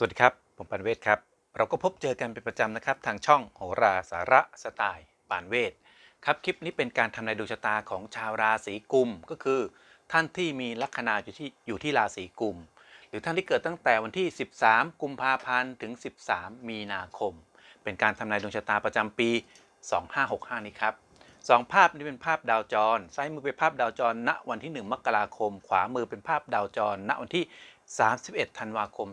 สวัสดีครับ ผมปานเวศครับ เราก็พบเจอกันเป็นประจำนะครับ ทางช่องโหราสาระสไตล์ปานเวศครับคลิปนี้เป็นการทำนายดวงชะตาของชาวราศีกุมก็คือ ท่านที่มีลัคนาอยู่ที่อยู่ที่ราศีกุม หรือท่านที่เกิดตั้งแต่วันที่ 13 กุมภาพันธ์ถึง 13 มีนาคม เป็นการทำนายดวงชะตาประจำปี 2565 นี้ครับสองภาพนี้เป็นภาพดาวจร ซ้ายมือเป็นภาพดาวจร ณวันที่ 1 มกราคม ขวามือเป็นภาพดาวจร ณวันที่ 31 ธันวาคม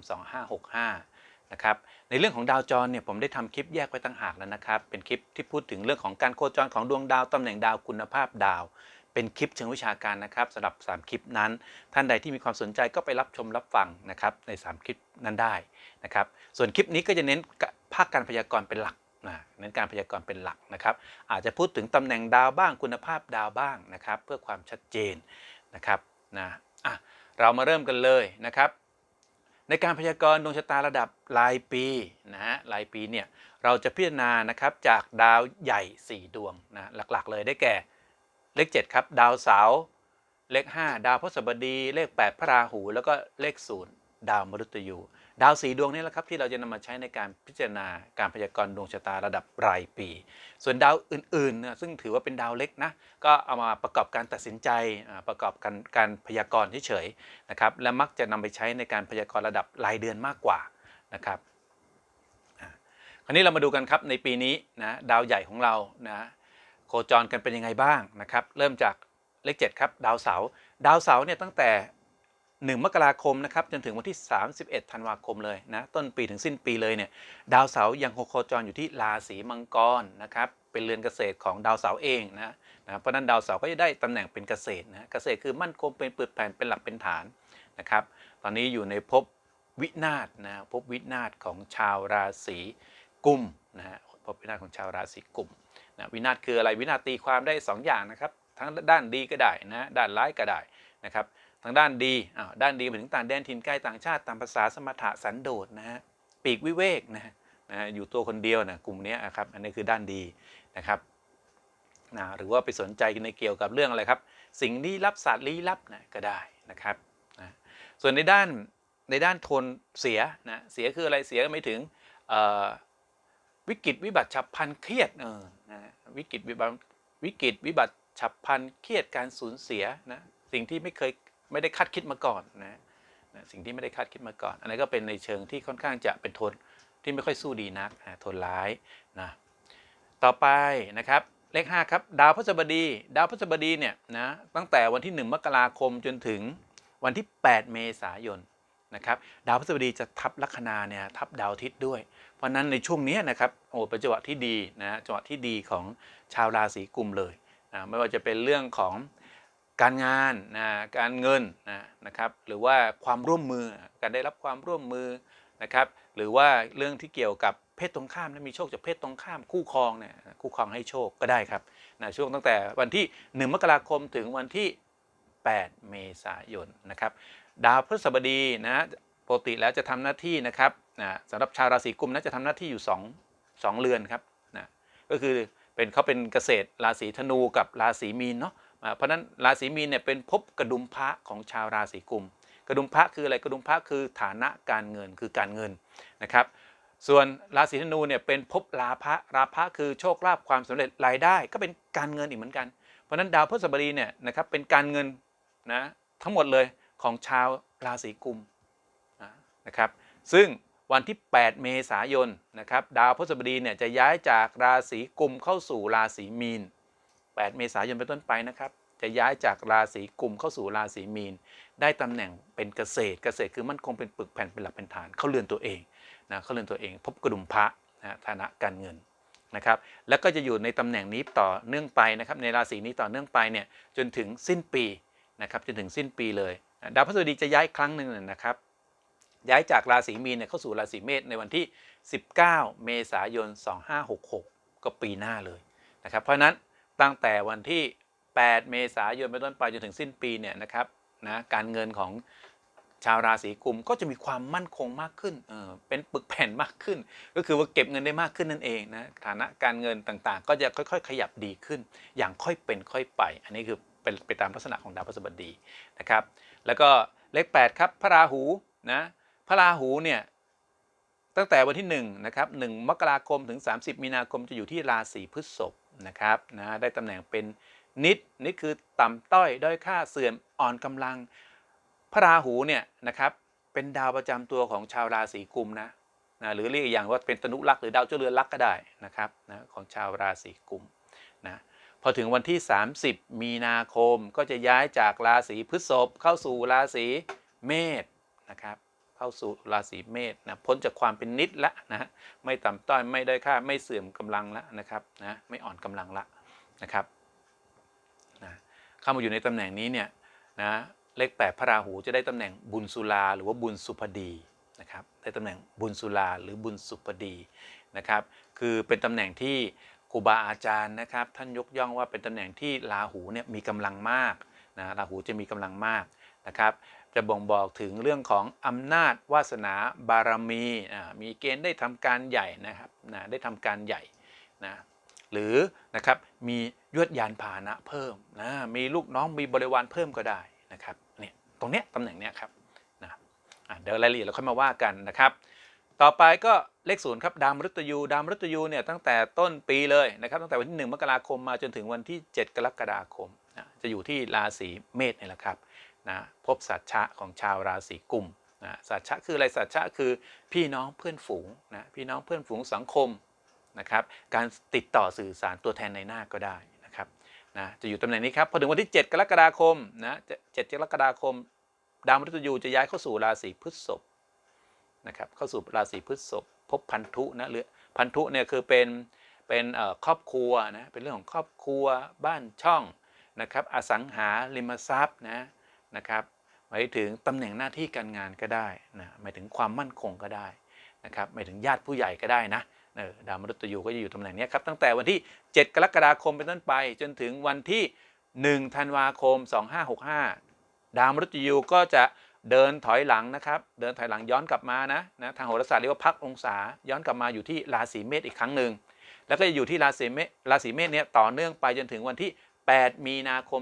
2565 นะครับ ในเรื่องของดาวจรเนี่ยผมได้ทำคลิปแยกไว้ตั้งหากแล้วนะครับ เป็นคลิปที่พูดถึงเรื่องของการโคจรของดวงดาวตำแหน่งดาวคุณภาพดาว เป็นคลิปเชิงวิชาการนะครับสำหรับ 3 คลิปนั้น ท่านใดที่มีความสนใจก็ไปรับชมรับฟังนะครับใน 3 คลิปนั้นได้นะครับ ส่วนคลิปนี้ก็จะเน้นภาคการพยากรณ์เป็นหลักนะเน้นการพยากรณ์เป็นหลักนะครับ อาจจะพูดถึงตำแหน่งดาวบ้างคุณภาพดาวบ้างนะครับ เพื่อความชัดเจนนะครับนะอะ เรามาเริ่มกันเลยนะครับ ในการพยากรณ์ดวงชะตาระดับรายปีนะฮะรายปีเนี่ยเราจะพิจารณานะครับจากดาวใหญ่ 4 ดวงนะหลักๆ เลยได้แก่เลข 7 ครับ ดาวเสาร์เลข 5 ดาวพฤหัสบดี เลข 8 พระราหู แล้วก็เลข 0 ดาวมฤตยู ดาวสีดวงนี้แหละครับที่เราจะนำมาใช้ในการพิจารณาการพยากรณ์ดวงชะตาระดับรายปี ส่วนดาวอื่นๆเนี่ยซึ่งถือว่าเป็นดาวเล็กนะก็เอามาประกอบการตัดสินใจประกอบการการพยากรณ์เฉยๆนะครับและมักจะนำไปใช้ในการพยากรณ์ระดับรายเดือนมากกว่านะครับคราวนี้เรามาดูกันครับในปีนี้นะดาวใหญ่ของเรานะโคจรกันเป็นยังไงบ้างนะครับ เริ่มจากเลข7ครับดาวเสาร์ดาวเสาร์เนี่ยตั้งแต่ 1 มกราคมนะครับจนถึงวันที่ 31 ธันวาคมเลยนะต้นปีถึงสิ้นปีเลยเนี่ยดาวเสาร์ยังโคจรอยู่ที่ราศีมังกรนะครับเป็นเรือนเกษตรของดาวเสาร์เองนะนะเพราะนั้นดาวเสาร์ก็จะได้ตำแหน่งเป็นเกษตรนะเกษตรคือมั่นคงเป็นปึกแผ่นเป็นหลักเป็นฐานนะครับตอนนี้อยู่ในภพวินาศนะภพวินาศของชาวราศีกุมนะฮะภพวินาศของชาวราศีกุมนะวินาศคืออะไรวินาศตีความได้สองอย่างนะครับทั้งด้านดีก็ได้นะด้านร้ายก็ได้นะครับ ทางด้านดีอ้าวด้านดีหมายถึงต่างแดนถิ่นใกล้ต่างชาติตามภาษาสมถะสันโดษนะฮะปีกวิเวกนะฮะนะอยู่ตัวคนเดียวนะกลุ่มนี้นะครับอันนี้คือด้านดีนะครับนะหรือว่าไปสนใจในเกี่ยวกับเรื่องอะไรครับ สิ่งลี้ลับศาสตร์ลี้ลับนะก็ได้นะครับนะส่วนในด้านในด้านโทนเสียนะเสียคืออะไรเสียไม่ถึงวิกฤตวิบัติฉับพลันเครียดเออนะวิกฤตวิบัติวิกฤตวิบัติฉับพลันเครียดการสูญเสียนะสิ่งที่ไม่เคย ไม่ได้คาดคิดมาก่อนนะสิ่งที่ไม่ได้คาดคิดมาก่อน อันนี้ก็เป็นในเชิงที่ค่อนข้างจะเป็นโทนที่ไม่ค่อยสู้ดีนักนะโทนร้ายนะต่อไปนะครับเลข5ครับดาวพฤหัสบดี ดาวพฤหัสบดีเนี่ยนะตั้งแต่วันที่ 1 มกราคมจนถึงวันที่ 8 เมษายนนะครับดาวพฤหัสบดีจะทับลัคนาเนี่ยทับดาวทิตย์ด้วย เพราะฉะนั้นในช่วงนี้นะครับโอ้เป็นจังหวะที่ดีนะจังหวะที่ดีของชาวราศีกุมเลยนะไม่ว่าจะเป็นเรื่องของ การงานนะการเงินนะนะครับหรือว่าความร่วมมือการได้รับความร่วมมือนะครับหรือว่าเรื่องที่เกี่ยวกับเพศตรงข้ามนะมีโชคจากเพศตรงข้ามคู่ครองเนี่ยคู่ครองให้โชคก็ได้ครับนะช่วงตั้งแต่วันที่ 1 มกราคมถึงวันที่ 8 เมษายนนะครับดาวพฤหัสบดีนะปกติแล้วจะทำหน้าที่นะครับนะสำหรับชาวราศีกุมนะจะทำหน้าที่อยู่ 2 2 เรือนครับนะก็คือเป็นเขาเป็นเกษตรราศีธนูกับราศีมีนเนาะ เพราะนั้นราศีมีนเนี่ยเป็นภพกระดุมพระของชาวราศีกุม กระดุมพระคืออะไรกระดุมพระคือฐานะการเงินคือการเงินนะครับส่วนราศีธนูเนี่ยเป็นภพลาภะลาภะคือโชคลาภความสำเร็จรายได้ ก็เป็นการเงินอีกเหมือนกัน เพราะฉะนั้นดาวพฤหัสบดีเนี่ยนะครับเป็นการเงินนะทั้งหมดเลยของชาวราศีกุมนะนะครับซึ่งวันที่ 8 เมษายนนะครับดาวพฤหัสบดีเนี่ยจะย้ายจากราศีกุมเข้าสู่ราศีมีน 8 เมษายนเป็นต้นไปนะครับ จะย้ายจากราศีกุมเข้าสู่ราศีมีน ได้ตำแหน่งเป็นเกษตร เกษตรคือมั่นคงเป็นปึกแผ่นเป็นหลักเป็นฐาน เข้าเรือนตัวเองนะเข้าเรือนตัวเอง พบกระดุมพระนะฐานะการเงินนะครับแล้วก็จะอยู่ในตำแหน่งนี้ต่อเนื่องไปนะครับในราศีนี้ต่อเนื่องไปเนี่ยจนถึงสิ้นปีนะครับจนถึงสิ้นปีเลยดาวพฤหัสบดีจะย้ายครั้งหนึ่งนะครับย้ายจากราศีมีนเนี่ยเข้าสู่ราศีเมษในวันที่ 19 เมษายน 2566 ก็ปีหน้าเลยนะครับเพราะฉะนั้น ตั้งแต่วันที่ 8 เมษายนเป็นต้นไปจนถึงสิ้นปีเนี่ยนะครับนะการเงินของชาวราศีกุมก็จะมีความมั่นคงมากขึ้นเออเป็นปึกแผ่นมากขึ้น ก็คือว่าเก็บเงินได้มากขึ้นนั่นเองนะฐานะการเงินต่างๆ ก็จะค่อยๆ ขยับดีขึ้น อย่างค่อยเป็นค่อยไป อันนี้คือเป็นไปตามลักษณะของดาวพฤหัสบดีนะครับ แล้วก็เลข8ครับพระราหูนะพระราหูเนี่ยตั้งแต่วันที่1นะครับ1มกราคมถึง 30 มีนาคมจะอยู่ที่ราศีพฤษภ นะครับนะได้ตำแหน่งเป็นนิดนิดคือต่ำต้อยด้อยค่าเสื่อมอ่อนกำลัง พระราหูเนี่ยนะครับเป็นดาวประจำตัวของชาวราศีกุมนะนะหรือเรียกอย่างว่าเป็นตนุลักษ์หรือดาวเจ้าเรือนลักก็ได้นะครับนะของชาวราศีกุมนะพอถึงวันที่ 30 มีนาคมก็จะย้ายจากราศีพฤษภเข้าสู่ราศีเมษนะครับ เข้าสู่ราศีเมษนะพ้นจากความเป็นนิดละนะฮะไม่ต่ำต้อยไม่ได้ค่าไม่เสื่อมกำลังละนะครับนะไม่อ่อนกำลังละนะครับนะเข้ามาอยู่ในตำแหน่งนี้เนี่ยนะเลขแปดพระราหูจะได้ตำแหน่งบุญสุลาหรือว่าบุญสุพดีนะครับได้ตำแหน่งบุญสุลาหรือบุญสุพดีนะครับ คือเป็นตำแหน่งที่ครูบาอาจารย์นะครับ ท่านยกย่องว่าเป็นตำแหน่งที่ราหูเนี่ยมีกำลังมากนะราหูจะมีกำลังมากนะครับ จะบ่งบอกถึงเรื่องของอำนาจวาสนาบารมีมีเกณฑ์ได้ทำการใหญ่นะครับนะได้ทำการใหญ่นะหรือนะครับมียวดยานพาหนะเพิ่มนะมีลูกน้องมีบริวารเพิ่มก็ได้นะครับเนี่ยตรงเนี้ยตำแหน่งเนี้ยครับนะอะเดี๋ยวรายละเอียดเราค่อยมาว่ากันนะครับ ต่อไปก็เลขศูนย์ครับดาวมฤตยูดาวมฤตยูเนี่ยตั้งแต่ต้นปีเลยนะครับตั้งแต่วันที่ 1 มกราคมมาจนถึงวันที่ 7 กรกฎาคมนะจะอยู่ที่ราศีเมษนี่แหละครับ นะพบสัจฉะของชาวราศีกุมนะสัจฉะคืออะไรสัจฉะคือพี่น้องเพื่อนฝูงนะพี่น้องเพื่อนฝูงสังคมนะครับการติดต่อสื่อสารตัวแทนในหน้าก็ได้นะครับนะจะอยู่ตำแหน่งนี้ครับพอถึงวันที่ 7 กรกฎาคมนะ7กรกฎาคม ดาวมฤตยูจะย้ายเข้าสู่ราศีพฤษภนะครับเข้าสู่ราศีพฤษภพบพันธุนะหรือพันธุเนี่ยคือเป็นเป็นครอบครัวนะเป็นเรื่องของครอบครัวบ้านช่องนะครับอสังหาริมทรัพย์นะ นะครับหมายถึงตำแหน่งหน้าที่การงานก็ได้นะหมายถึงความมั่นคงก็ได้นะครับหมายถึงญาติผู้ใหญ่ก็ได้นะดาวมฤตยูก็จะอยู่ตำแหน่งนี้ครับตั้งแต่วันที่ 7 กรกฎาคมเป็นต้นไป จนถึงวันที่ 1 ธันวาคม 2565 ดาวมฤตยูก็จะเดินถอยหลังนะครับ เดินถอยหลังย้อนกลับมานะนะทางโหราศาสตร์เรียกว่าพักองศา ย้อนกลับมาอยู่ที่ราศีเมษอีกครั้งหนึ่ง แล้วก็จะอยู่ที่ราศีเมษราศีเมษเนี่ยต่อเนื่องไปจนถึงวันที่ 8 มีนาคม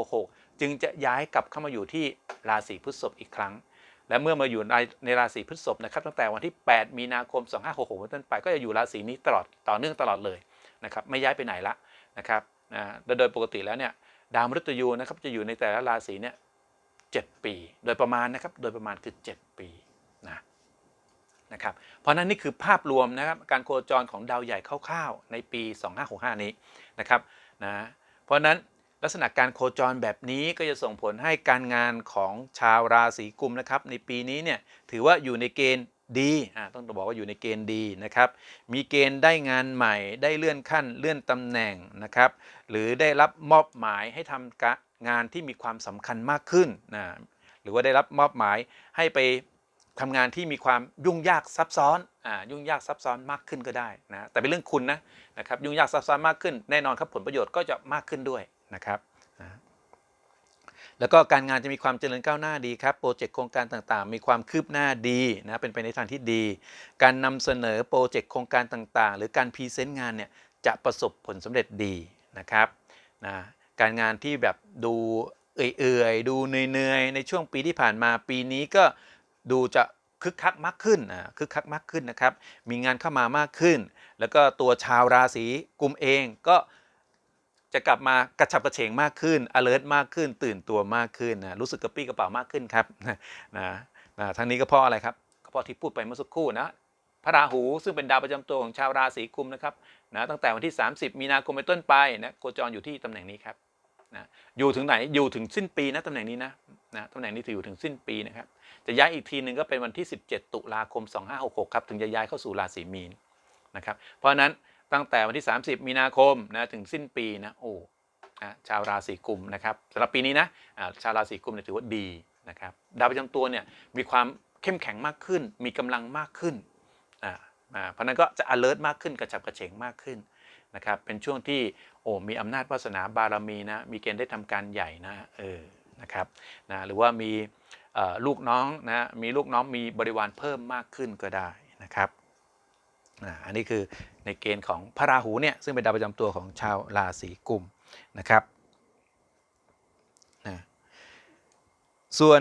2566 จึงจะย้ายกลับเข้ามาอยู่ที่ราศีพฤษภอีกครั้ง และเมื่อมาอยู่ในในราศีพฤษภนะครับตั้งแต่วันที่ 8 มีนาคม 2566เป็นต้นไป ก็จะอยู่ราศีนี้ตลอดต่อเนื่องตลอดเลยนะครับไม่ย้ายไปไหนละนะครับนะโดยโดยปกติแล้วเนี่ยดาวมฤตยูนะครับจะอยู่ในแต่ละราศีเนี่ย7ปี โดยประมาณนะครับโดยประมาณคือ 7 ปีนะนะครับเพราะนั้นนี่คือภาพรวมนะครับการโคจรของดาวใหญ่คร่าวๆในปี 2565 นี้นะครับนะเพราะนั้น ลักษณะการโคจรแบบนี้ก็จะส่งผลให้การงานของชาวราศีกุมนะครับ ในปีนี้เนี่ยถือว่าอยู่ในเกณฑ์ดีอ่าต้องบอกว่าอยู่ในเกณฑ์ดีนะครับ มีเกณฑ์ได้งานใหม่ ได้เลื่อนขั้นเลื่อนตำแหน่งนะครับ หรือได้รับมอบหมายให้ทำกะงานที่มีความสำคัญมากขึ้นนะหรือว่าได้รับมอบหมายให้ไปทำงานที่มีความยุ่งยากซับซ้อนอ่ายุ่งยากซับซ้อนมากขึ้นก็ได้นะแต่เป็นเรื่องคุณนะนะครับยุ่งยากซับซ้อนมากขึ้นแน่นอนครับผลประโยชน์ก็จะมากขึ้นด้วย นะครับแล้วก็การงานจะมีความเจริญก้าวหน้าดีครับโปรเจกต์โครงการต่างๆ มีความคืบหน้าดีนะเป็นไปในทางที่ดี การนำเสนอโปรเจกต์โครงการต่างๆ หรือการพรีเซนต์งานเนี่ยจะประสบผลสำเร็จดีนะครับนะการงานที่แบบดูเอื่อยๆ ดูเหนื่อยๆ ในช่วงปีที่ผ่านมาปีนี้ก็ดูจะคึกคักมากขึ้นอ่าคึกคักมากขึ้นนะครับ มีงานเข้ามามากขึ้น แล้วก็ตัวชาวราศีกุมเองก็ จะกลับมากระฉับกระเฉงมากขึ้น alert มากขึ้น ตื่นตัวมากขึ้นนะรู้สึกกระปี้กระเป๋ามากขึ้นครับนะนะทั้งนี้ก็เพราะอะไรครับก็เพราะที่พูดไปเมื่อสักครู่นะพระราหูซึ่งเป็นดาวประจำตัวของชาวราศีกุมนะครับนะตั้งแต่วันที่ 30 มีนาคมเป็นต้นไปนะโคจรอยู่ที่ตำแหน่งนี้ครับนะอยู่ถึงไหนอยู่ถึงสิ้นปีนะตำแหน่งนี้นะนะตำแหน่งนี้ถืออยู่ถึงสิ้นปีนะครับ จะย้ายอีกทีหนึ่งก็เป็นวันที่ 17 ตุลาคม 2566 ครับ ถึงจะย้ายเข้าสู่ราศีมีนนะครับ เพราะฉะนั้น ตั้งแต่วันที่ 30 มีนาคมนะถึงสิ้นปีนะโอ้นะชาวราศีกุมนะครับสำหรับปีนี้นะชาวราศีกุมเนี่ยถือว่าดีนะครับดาวประจำตัวเนี่ยมีความเข้มแข็งมากขึ้น มีกำลังมากขึ้นอ่าเพราะนั้นก็จะ alert มากขึ้นกระฉับกระเฉงมากขึ้นนะครับเป็นช่วงที่โอ้มีอำนาจวาสนาบารมีนะมีเกณฑ์ได้ทำการใหญ่นะเออนะครับนะหรือว่ามีลูกน้องนะมีลูกน้องมีบริวารเพิ่มมากขึ้นก็ได้นะครับ อันนี้คือในเกณฑ์ของพระราหูเนี่ยซึ่งเป็นดาวประจำตัวของชาวราศีกุมนะครับนะส่วน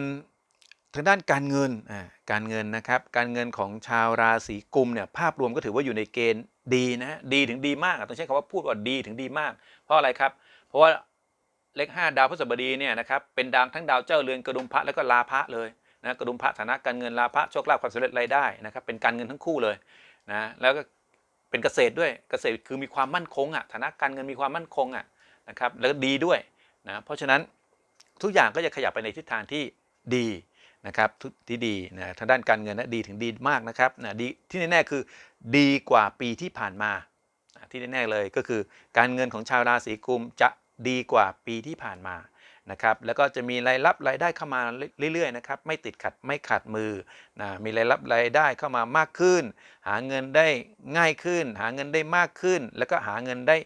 ทางด้านการเงินการเงินนะครับการเงินของชาวราศีกุมเนี่ยภาพรวมก็ถือว่าอยู่ในเกณฑ์ดีนะฮะดีถึงดีมากต้องใช้คำว่าพูดว่าดีถึงดีมาก เพราะอะไรครับ เพราะว่าเลขห้าดาวพฤหัสบดีเนี่ยนะครับเป็นดาวทั้งดาวเจ้าเรือนกระดุมพระแล้วก็ลาพระเลยนะกระดุมพระฐานะการเงินลาพระโชคลาภความสำเร็จรายได้นะครับเป็นการเงินทั้งคู่เลย นะแล้วก็เป็นเกษตรด้วยเกษตรคือมีความมั่นคงอะฐานะการเงินมีความมั่นคงอะนะครับแล้วก็ดีด้วยนะเพราะฉะนั้นทุกอย่างก็จะขยับไปในทิศทางที่ดีนะครับทุกที่ดีนะทางด้านการเงินนะดีถึงดีมากนะครับนะดีที่แน่ๆคือดีกว่าปีที่ผ่านมาอะที่แน่ๆเลยก็คือการเงินของชาวราศีกุมจะดีกว่าปีที่ผ่านมา นะครับแล้วก็จะมีรายรับรายได้เข้ามาเรื่อยๆนะครับไม่ติดขัดไม่ขาดมือนะมีรายรับรายได้เข้ามามากขึ้น หาเงินได้ง่ายขึ้น หาเงินได้มากขึ้น แล้วก็หาเงินได้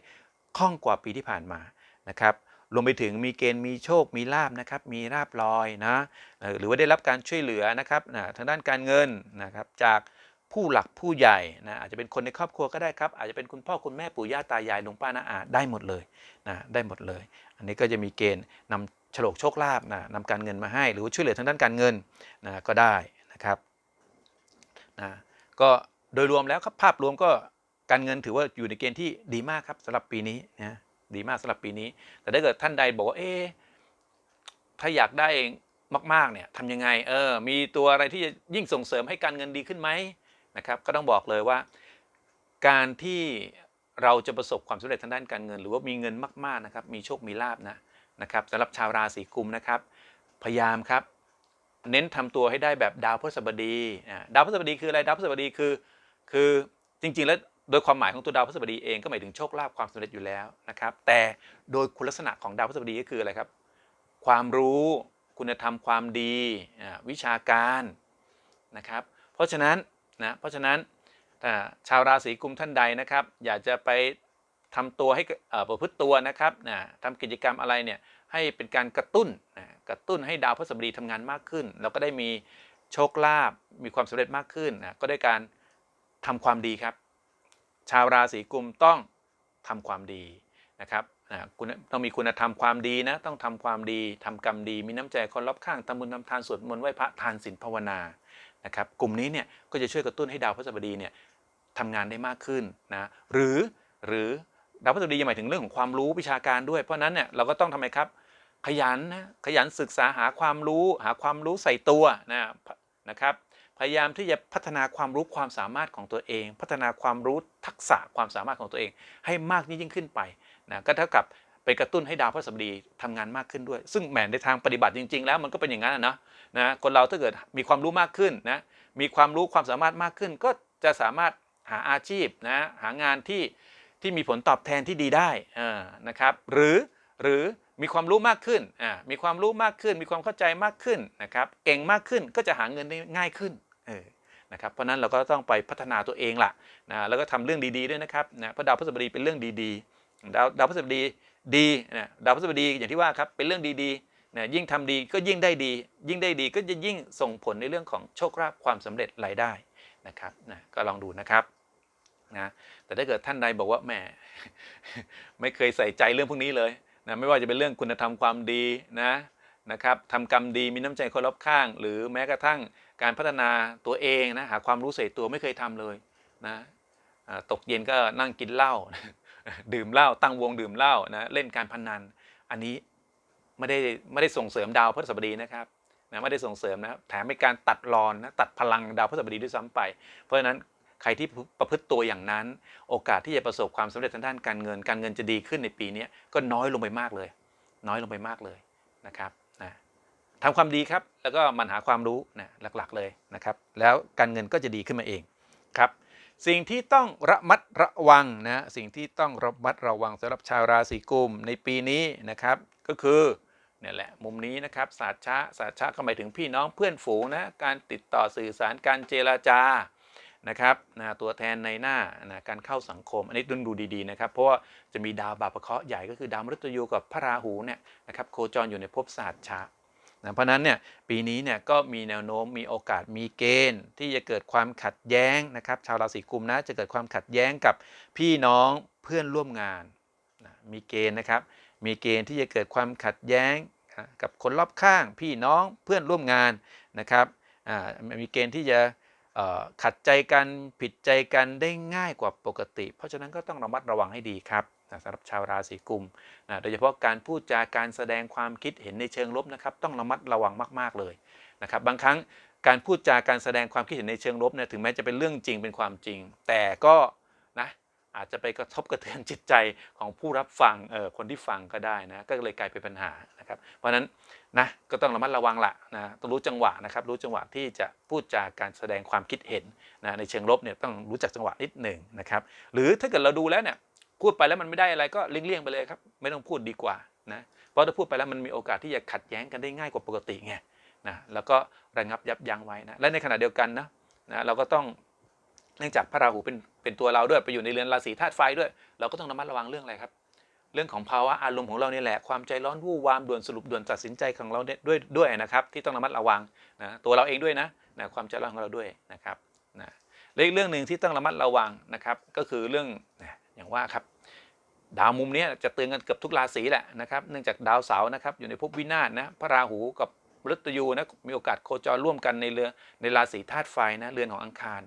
คล่องกว่าปีที่ผ่านมานะครับรวมไปถึงมีเกณฑ์มีโชคมีลาบนะครับมีลาบลอยนะหรือว่าได้รับการช่วยเหลือนะครับนะทางด้านการเงินนะครับจากผู้หลักผู้ใหญ่นะอาจจะเป็นคนในครอบครัวก็ได้ครับอาจจะเป็นคุณพ่อคุณแม่ปู่ย่าตายายลุงป้าน้าอาได้หมดเลยนะได้หมดเลย อันนี้ก็จะมีเกณฑ์นำฉลกโชคลาภนะนำการเงินมาให้ หรือช่วยเหลือทางด้านการเงินนะก็ได้นะครับนะก็โดยรวมแล้วครับภาพรวมก็การเงินถือว่าอยู่ในเกณฑ์ที่ดีมากครับสำหรับปีนี้นะดีมากสำหรับปีนี้ แต่ถ้าเกิดท่านใดบอกว่าเอ๊ถ้าอยากได้มากๆเนี่ยทำยังไงเออมีตัวอะไรที่จะยิ่งส่งเสริมให้การเงินดีขึ้นไหมนะครับก็ต้องบอกเลยว่า การที่ เราจะประสบความสำเร็จทางด้านการเงิน หรือว่ามีเงินมากๆนะครับมีโชคมีลาบนะนะครับสำหรับชาวราศีกุมนะครับ พยายามครับ เน้นทำตัวให้ได้แบบดาวพฤหัสบดีดาวพฤหัสบดีคืออะไรดาวพฤหัสบดีคือ คือจริงๆ แล้วโดยความหมายของตัวดาวพฤหัสบดีเองก็หมายถึงโชคลาภความสำเร็จอยู่แล้วนะครับ แต่โดยคุณลักษณะของดาวพฤหัสบดีก็คืออะไรครับ ความรู้คุณธรรมความดีวิชาการนะครับ เพราะฉะนั้นนะเพราะฉะนั้น ชาวราศีกุมท่านใดนะครับ อยากจะไปทำตัวให้ประพฤติตัวนะครับทำกิจกรรมอะไรเนี่ยให้เป็นการกระตุ้นกระตุ้นให้ดาวพฤหัสบดีทำงานมากขึ้น เราก็ได้มีโชคลาภมีความสำเร็จมากขึ้นนะก็ได้การทำความดีครับ ชาวราศีกุมต้องทำความดีนะครับคุณต้องมีคุณธรรมความดีนะต้องทำความดีทำกรรมดี มีน้ำใจคนรอบข้างทำบุญทำทานสวดมนต์ไหว้พระทานศีลภาวนานะครับกลุ่มนี้เนี่ยก็จะช่วยกระตุ้นให้ดาวพฤหัสบดีเนี่ย ทำงานได้มากขึ้นนะหรือหรือดาวพฤหัสบดียังหมายถึงเรื่องของความรู้วิชาการด้วย เพราะนั้นเนี่ยเราก็ต้องทำไมครับ ขยันนะขยันศึกษาหาความรู้หาความรู้ใส่ตัวนะนะครับพยายามที่จะพัฒนาความรู้ความสามารถของตัวเอง พัฒนาความรู้ทักษะความสามารถของตัวเอง ให้มากยิ่งขึ้นไปนะก็เท่ากับไปกระตุ้นให้ดาวพฤหัสบดีทำงานมากขึ้นด้วย ซึ่งแหมในทางปฏิบัติจริง ๆ แล้วมันก็เป็นอย่างนั้นนะนะคนเราถ้าเกิดมีความรู้มากขึ้นนะมีความรู้ความสามารถมากขึ้น ก็จะสามารถ หาอาชีพนะหางานที่ที่มีผลตอบแทนที่ดีได้นะครับหรือหรือมีความรู้มากขึ้นมีความรู้มากขึ้น มีความเข้าใจมากขึ้นนะครับเก่งมากขึ้นก็จะหาเงินได้ง่ายขึ้นนะครับเพราะนั้นเราก็ต้องไปพัฒนาตัวเองล่ะนะแล้วก็ทำเรื่องดีๆด้วยนะครับนะเพราะดาวพฤหัสบดีเป็นเรื่องดีๆดาวดาวพฤหัสบดีดีนะดาวพฤหัสบดีอย่างที่ว่าครับเป็นเรื่องดีๆนะยิ่งทำดีก็ยิ่งได้ดี ยิ่งได้ดีก็จะยิ่งส่งผลในเรื่องของโชคลาภความสำเร็จรายได้นะครับนะก็ลองดูนะครับ นะแต่ถ้าเกิดท่านใดบอกว่าแหมไม่เคยใส่ใจเรื่องพวกนี้เลยนะไม่ว่าจะเป็นเรื่องคุณธรรมความดีนะนะครับทำกรรมดีมีน้ำใจคนรอบข้าง หรือแม้กระทั่งการพัฒนาตัวเองนะหาความรู้ใส่ตัวไม่เคยทำเลยนะตกเย็นก็นั่งกินเหล้าดื่มเหล้าตั้งวงดื่มเหล้านะเล่นการพนัน อันนี้ไม่ได้ไม่ได้ส่งเสริมดาวพฤหัสบดีนะครับนะไม่ได้ส่งเสริมนะครับแถมเป็นการตัดรอนนะตัดพลังดาวพฤหัสบดีด้วยซ้ำไป เพราะฉะนั้น ใครที่ประพฤติตัวอย่างนั้น โอกาสที่จะประสบความสำเร็จทางด้านการเงิน การเงินจะดีขึ้นในปีนี้ก็น้อยลงไปมากเลย น้อยลงไปมากเลยนะครับนะทำความดีครับ แล้วก็มันหาความรู้นะหลักๆเลยนะครับ แล้วการเงินก็จะดีขึ้นมาเองครับ สิ่งที่ต้องระมัดระวังนะสิ่งที่ต้องระมัดระวังสำหรับชาวราศีกุมในปีนี้นะครับก็คือเนี่ยแหละมุมนี้นะครับศาสตร์ชะศาสตร์ชะก็หมายถึงพี่น้องเพื่อนฝูงนะการติดต่อสื่อสารการเจราจา นะครับนะตัวแทนในหน้านะการเข้าสังคม อันนี้ต้องดูดีๆนะครับ เพราะว่าจะมีดาวบาปะเคราะห์ใหญ่ก็คือดาวมฤตยูกับพระราหูเนี่ยนะครับโคจรอยู่ในภพศาสตร์ชะนะเพราะนั้นเนี่ยปีนี้เนี่ยก็มีแนวโน้มมีโอกาสมีเกณฑ์ ที่จะเกิดความขัดแย้งนะครับ ชาวราศีกุมนะจะเกิดความขัดแย้งกับพี่น้องเพื่อนร่วมงานนะมีเกณฑ์นะครับ มีเกณฑ์ที่จะเกิดความขัดแย้งกับคนรอบข้าง พี่น้องเพื่อนร่วมงานนะครับมีเกณฑ์ที่จะ ขัดใจกันผิดใจกันได้ง่ายกว่าปกติ เพราะฉะนั้นก็ต้องระมัดระวังให้ดีครับสำหรับชาวราศีกุมนะโดยเฉพาะการพูดจาการแสดงความคิดเห็นในเชิงลบนะครับ ต้องระมัดระวังมาก ๆเลยนะครับ บางครั้งการพูดจาการแสดงความคิดเห็นในเชิงลบเนี่ยถึงแม้จะเป็นเรื่องจริงเป็นความจริง แต่ก็นะอาจจะไปกระทบกระเทือนจิตใจของผู้รับฟังเออคนที่ฟังก็ได้นะก็เลยกลายเป็นปัญหานะครับ เพราะฉะนั้น นะก็ต้องระมัดระวังละนะต้องรู้จังหวะนะครับรู้จังหวะที่จะพูดจาการแสดงความคิดเห็นนะในเชิงลบเนี่ยต้องรู้จักจังหวะนิดหนึ่งนะครับหรือถ้าเกิดเราดูแล้วเนี่ยพูดไปแล้วมันไม่ได้อะไรก็เลี่ยงๆไปเลยครับไม่ต้องพูดดีกว่านะเพราะถ้าพูดไปแล้วมันมีโอกาสที่จะขัดแย้งกันได้ง่ายกว่าปกติไงนะแล้วก็ระงับยับยั้งไว้นะและในขณะเดียวกันนะนะเราก็ต้องเนื่องจากพระราหูเป็นเป็นตัวเราด้วยไปอยู่ในเรือนราศีธาตุไฟด้วย เราก็ต้องระมัดระวังเรื่องอะไรครับ เรื่องของภาวะอารมณ์ของเราเนี่ยแหละความใจร้อนวู่วามด่วนสรุปด่วนตัดสินใจของเราเนี่ยด้วยด้วยนะครับ ที่ต้องระมัดระวังนะตัวเราเองด้วยนะนะความใจร้อนของเราด้วยนะครับนะและอีกเรื่องหนึ่งที่ต้องระมัดระวังนะครับก็คือเรื่องนะอย่างว่าครับดาวมุมนี้จะเตือนกันเกือบทุกราศีแหละนะครับเนื่องจากดาวเสาร์นะครับอยู่ในภพวินาศนะพระราหูกับมฤตยูนะมีโอกาสโคจรร่วมกันในเรือในราศีธาตุไฟนะเรือนของอังคาร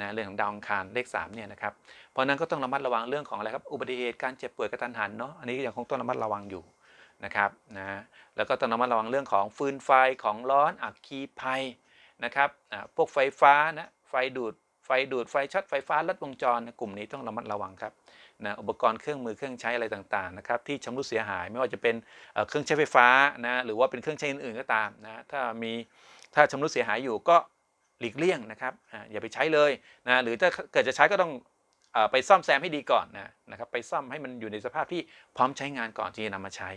นะเรื่อนของดาวอังคารเลข3เนี่ยนะครับเพราะนั้นก็ต้องระมัดระวังเรื่องของอะไรครับอุบัติเหตุการเจ็บป่วยกระทันหันเนาะอันนี้ก็ยังคงต้องระมัดระวังอยู่นะครับนะแล้วก็ต้องระมัดระวังเรื่องของฟืนไฟของร้อนอัคคีภัยนะครับพวกไฟฟ้านะไฟดูดไฟดูดไฟช็อตไฟฟ้าลัดวงจรนะกลุ่มนี้ต้องระมัดระวังครับนะอุปกรณ์เครื่องมือเครื่องใช้อะไรต่างๆนะครับที่ชำรุดเสียหายไม่ว่าจะเป็นเอ่อเครื่องใช้ไฟฟ้านะหรือว่าเป็นเครื่องใช้อื่นๆก็ตามนะถ้ามีถ้าชำรุดเสียหายอยู่ก็ หลีกเลี่ยงนะครับอย่าไปใช้เลยนะหรือถ้าเกิดจะใช้ก็ต้องอไปซ่อมแซมให้ดีก่อนนะนะครับไปซ่อมให้มันอยู่ในสภาพที่พร้อมใช้งานก่อนที่จะนำมาใช้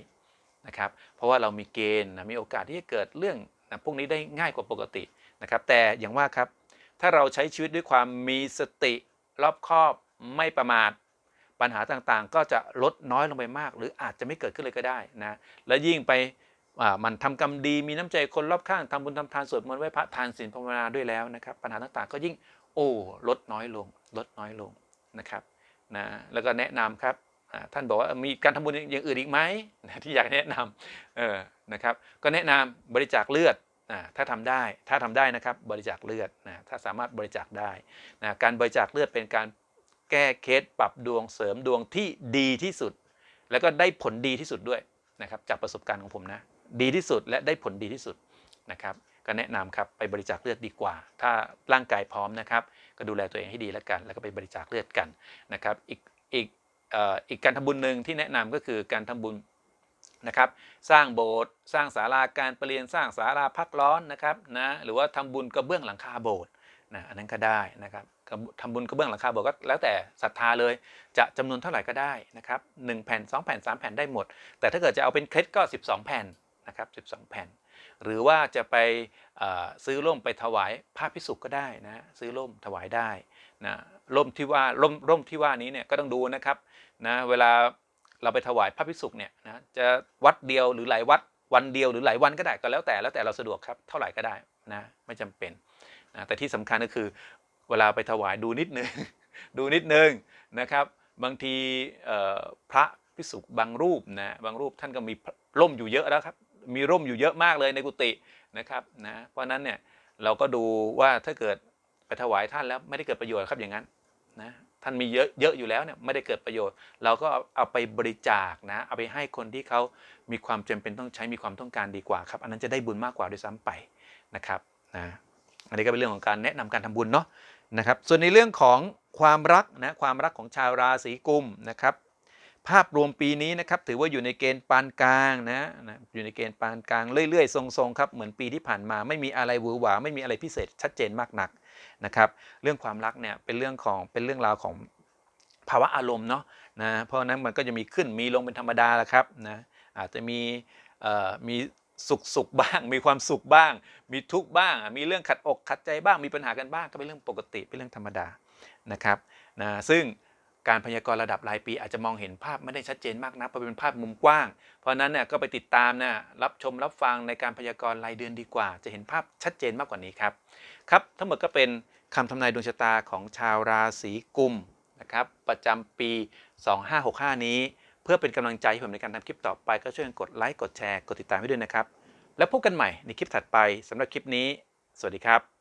นะครับเพราะว่าเรามีเกณฑ์มีโอกาสที่จะเกิดเรื่องนะพวกนี้ได้ง่ายกว่าปกตินะครับแต่อย่างว่าครับถ้าเราใช้ชีวิตด้วยความมีสติรอบคอบไม่ประมาทปัญหาต่างๆ ก็จะลดน้อยลงไปมาก หรืออาจจะไม่เกิดขึ้นเลยก็ได้นะและยิ่งไป มันทำกรรมดีมีน้ำใจคนรอบข้างทำบุญทำทานสวดมนต์ไหว้พระทานศีลภาวนาด้วยแล้วนะครับปัญหาต่างๆ ก็ยิ่งโอ้ลดน้อยลงลดน้อยลงนะครับนะแล้วก็แนะนำครับท่านบอกว่ามีการทำบุญอย่างอื่นอีกไหมที่อยากแนะนำเออนะครับก็แนะนำบริจาคเลือดถ้าทำได้ถ้าทำได้นะครับบริจาคเลือดนะถ้าสามารถบริจาคได้นะการบริจาคเลือดเป็นการแก้เคสปรับดวงเสริมดวงที่ดีที่สุด แล้วก็ได้ผลดีที่สุดด้วยนะครับจากประสบการณ์ของผมนะ ดีที่สุดและได้ผลดีที่สุดนะครับก็แนะนำครับไปบริจาคเลือดดีกว่า ถ้าร่างกายพร้อมนะครับก็ดูแลตัวเองให้ดีแล้วกัน แล้วก็ไปบริจาคเลือดกันนะครับอีกอีกอีกการทำบุญหนึ่งที่แนะนำก็คือการทำบุญนะครับสร้างโบสถ์สร้างศาลาการประเรียนสร้างศาลาพักร้อนนะครับนะหรือว่าทำบุญกระเบื้องหลังคาโบสถ์นะอันนั้นก็ได้นะครับทำบุญกระเบื้องหลังคาโบอกก็แล้วแต่ศรัทธาเลยจะจำนวนเท่าไหร่ก็ได้นะครับ1แผ่น 2 แผ่น 3 แผ่นได้หมด แต่ถ้าเกิดจะเอาเป็นเคล็ดก็ 12 แผ่น นะครับ12 แผ่น หรือว่าจะไปซื้อร่มไปถวายพระพิสุก็ได้นะซื้อร่มถวายได้นะร่มที่ว่าร่มร่มที่ว่านี้เนี่ยก็ต้องดูนะครับนะเวลาเราไปถวายพระพิสุเนี่ยนะจะวัดเดียวหรือหลายวัดวันเดียวหรือหลายวันก็ได้ก็แล้วแต่แล้วแต่เราสะดวกครับเท่าไหร่ก็ได้นะไม่จำเป็นนะแต่ที่สำคัญก็คือเวลาไปถวายดูนิดนึงดูนิดนึงนะครับบางทีพระพิสุบางรูปนะบางรูปท่านก็มีร่มอยู่เยอะแล้วครับ มีร่มอยู่เยอะมากเลยในกุฏินะครับนะเพราะนั้นเนี่ยเราก็ดูว่าถ้าเกิดไปถวายท่านแล้วไม่ได้เกิดประโยชน์ครับอย่างนั้นนะท่านมีเยอะเยอะอยู่แล้วเนี่ยไม่ได้เกิดประโยชน์ เราก็เอาเอาไปบริจาคนะเอาไปให้คนที่เขามีความจำเป็นต้องใช้มีความต้องการดีกว่าครับ อันนั้นจะได้บุญมากกว่าด้วยซ้ำไปนะครับนะอันนี้ก็เป็นเรื่องของการแนะนำการทำบุญเนาะนะครับส่วนในเรื่องของความรักนะความรักของชาวราศีกุมนะครับ ภาพรวมปีนี้นะครับถือว่าอยู่ในเกณฑ์ปานกลางนะนะอยู่ในเกณฑ์ปานกลางเรื่อยๆ ทรงๆครับเหมือนปีที่ผ่านมาไม่มีอะไรหวือหวาไม่มีอะไรพิเศษชัดเจนมากนักนะครับเรื่องความรักเนี่ยเป็นเรื่องของเป็นเรื่องราวของภาวะอารมณ์เนาะนะเพราะนั้นมันก็จะมีขึ้นมีลงเป็นธรรมดาแหละครับนะอาจจะมีมีสุขสุขบ้าง มีความสุขบ้าง มีทุกข์บ้าง มีเรื่องขัดอกขัดใจบ้างมีปัญหากันบ้างก็เป็นเรื่องปกติเป็นเรื่องธรรมดานะครับนะซึ่ง การพยากรณ์ระดับรายปีอาจจะมองเห็นภาพไม่ได้ชัดเจนมากนักเพราะเป็นภาพมุมกว้าง เพราะนั้นเนี่ยก็ไปติดตามนะรับชมรับฟังในการพยากรณ์รายเดือนดีกว่า จะเห็นภาพชัดเจนมากกว่านี้ครับครับทั้งหมดก็เป็นคำทำนายดวงชะตาของชาวราศีกุมนะครับประจำปี 2565 นี้ เพื่อเป็นกำลังใจให้ผมในการทำคลิปต่อไป ก็ช่วยกันกดไลค์กดแชร์กดติดตามให้ด้วยนะครับ แล้วพบกันใหม่ในคลิปถัดไปสำหรับคลิปนี้ สวัสดีครับ